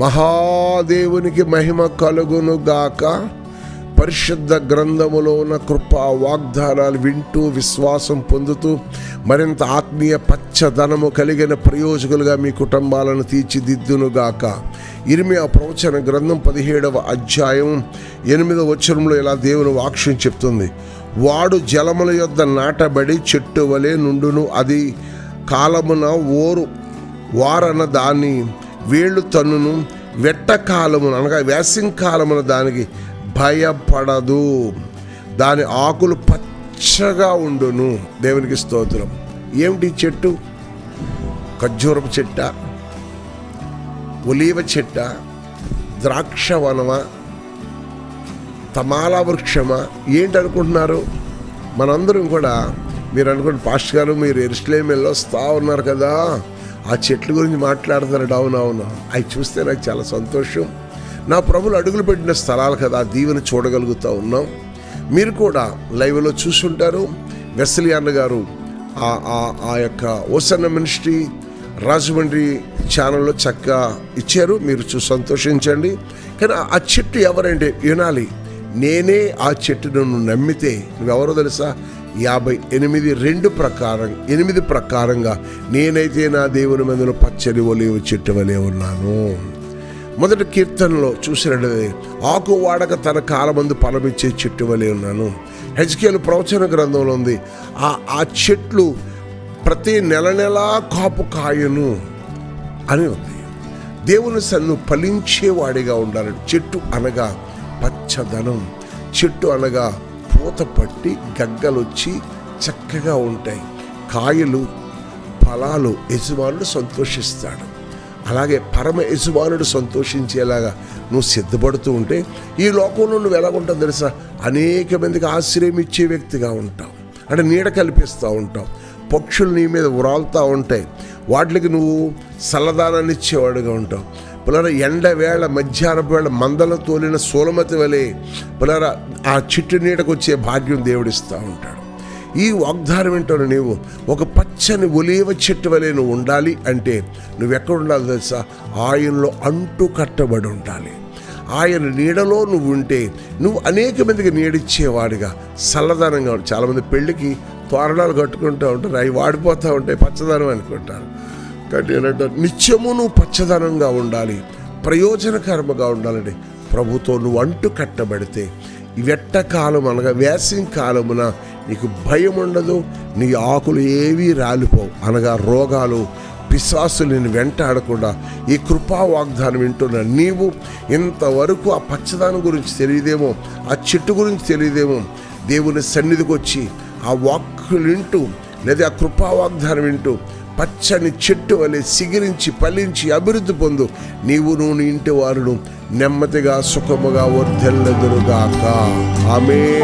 మహాదేవునికి మహిమ కలుగును గాక. పరిశుద్ధ గ్రంథములో ఉన్న కృపా వాగ్దానాలు వింటూ విశ్వాసం పొందుతూ మరింత ఆత్మీయ పచ్చదనము కలిగిన ప్రయోజకులుగా మీ కుటుంబాలను తీర్చిదిద్దునుగాక ఇరిమియా ప్రవచన గ్రంథం పదిహేడవ అధ్యాయం ఎనిమిదవ వచనంలో ఇలా దేవుని వాక్ష్యం చెప్తుంది. వాడు జలముల యొద్ద నాటబడి చెట్టు వలె నుండును అది కాలమున ఓరు వారన్న దాన్ని వేళ్ళు తన్నును వెట్టకాలమున అనగా వేసంకాలమున కాలమున దానికి భయపడదు. దాని ఆకులు పచ్చగా ఉండును. దేవునికి స్తోత్రం. ఏమిటి చెట్టు? ఖర్జూరపు చెట్ట ఒలీవ చెట్ట ద్రాక్ష వనమా తమాలా వృక్షమా. ఏంటి అనుకుంటున్నారు? మనందరం కూడా మీరు అనుకుంటే పాస్ట్ గారు మీరు ఎరుసలేం వెళ్ళొస్తా ఉన్నారు కదా. ఆ చెట్ల గురించి మాట్లాడుతున్నారు అవును అవును అవి చూస్తే నాకు చాలా సంతోషం. నా ప్రభులు అడుగులు పెట్టిన స్థలాలు కదా దీవెన చూడగలుగుతూ ఉన్నాం. మీరు కూడా లైవ్లో చూసుంటారు. వెస్లీ అన్న గారు ఆ ఆ- ఆ యొక్క ఓసన్న మినిస్ట్రీ రాజమండ్రి ఛానల్లో చక్కగా ఇచ్చారు. మీరు చూసి సంతోషించండి. కానీ ఆ చెట్టు ఎవరంటే వినాలి నేనే ఆ చెట్టును నమ్మితే నువ్వెవరో తెలుసా? యాభై ఎనిమిది రెండు ప్రకారం ఎనిమిది ప్రకారంగా నేనైతే నా దేవుని మందులో పచ్చని ఒలివ చెట్టు వలె ఉన్నాను. మొదటి కీర్తనలో చూసినట్లయితే ఆకు వాడక తన కాలమందు ఫలమిచ్చే చెట్టు వలె ఉన్నాను. హెచ్కేలు ప్రవచన గ్రంథంలో ఉంది ఆ ఆ చెట్లు ప్రతి నెల నెలా కాపు కాయను అని ఉంది. దేవుని సన్ను ఫలించేవాడిగా ఉండాలి చెట్టు అనగా పచ్చదనం చెట్టు అనగా పూత పట్టి గగ్గలొచ్చి చక్కగా ఉంటాయి. కాయలు ఫలాలు యజమానుడు సంతోషిస్తాడు. అలాగే పరమ యజమానుడు సంతోషించేలాగా నువ్వు సిద్ధపడుతూ ఉంటే ఈ లోకంలో నువ్వు ఎలా తెలుసా? అనేక మందికి ఆశ్రయం ఇచ్చే వ్యక్తిగా ఉంటావు. అంటే నీడ కల్పిస్తూ ఉంటావు. పక్షులు నీ మీద ఉరాలుతూ ఉంటాయి. వాటికి నువ్వు సల్లదానాన్ని ఇచ్చేవాడుగా ఉంటావు. పులర ఎండ వేళ మధ్యాహ్నపు వేళ మందల తోలిన సోలమతి వలె పులర ఆ చిట్టు నీడకు వచ్చే భాగ్యం దేవుడిస్తూ ఉంటాడు. ఈ వాగ్దానం ఏంటో నీవు ఒక పచ్చని ఒలివ చెట్టు వలె నువ్వు ఉండాలి అంటే నువ్వు ఎక్కడ ఉండాలి తెలుసా? ఆయనలో అంటు కట్టబడి ఉండాలి. ఆయన నీడలో నువ్వు ఉంటే నువ్వు అనేక మందికి నీడిచ్చేవాడిగా చల్లదనంగా చాలామంది పెళ్ళికి తోరణాలు కట్టుకుంటూ ఉంటారు అవి వాడిపోతూ ఉంటాయి పచ్చదనం అనుకుంటారు. కానీ ఏంటంటే నిత్యము నువ్వు పచ్చదనంగా ఉండాలి. ప్రయోజనకరముగా ఉండాలండి ప్రభుతో నువ్వు అంటు కట్టబడితే వెట్ట కాలం అనగా వేసవి కాలమున నీకు భయం ఉండదు నీ ఆకులు ఏవీ రాలిపోవు. అనగా రోగాలు పిశాసులు వెంటాడకుండా ఈ కృపా వాగ్దానం వింటున్న నీవు ఇంతవరకు ఆ పచ్చదనం గురించి తెలియదేమో ఆ చెట్టు గురించి తెలియదేమో దేవుని సన్నిధికి వచ్చి ఆ వాక్కులు వింటూ లేదా ఆ కృపా వాగ్దానం వింటూ పచ్చని చెట్టు వలె సిగిరించి ఫలించి అభివృద్ధి పొందు. నీవు నువ్వు ఇంటి వారును నెమ్మదిగా సుఖముగా వర్ధెల్లదురుగాక. ఆమె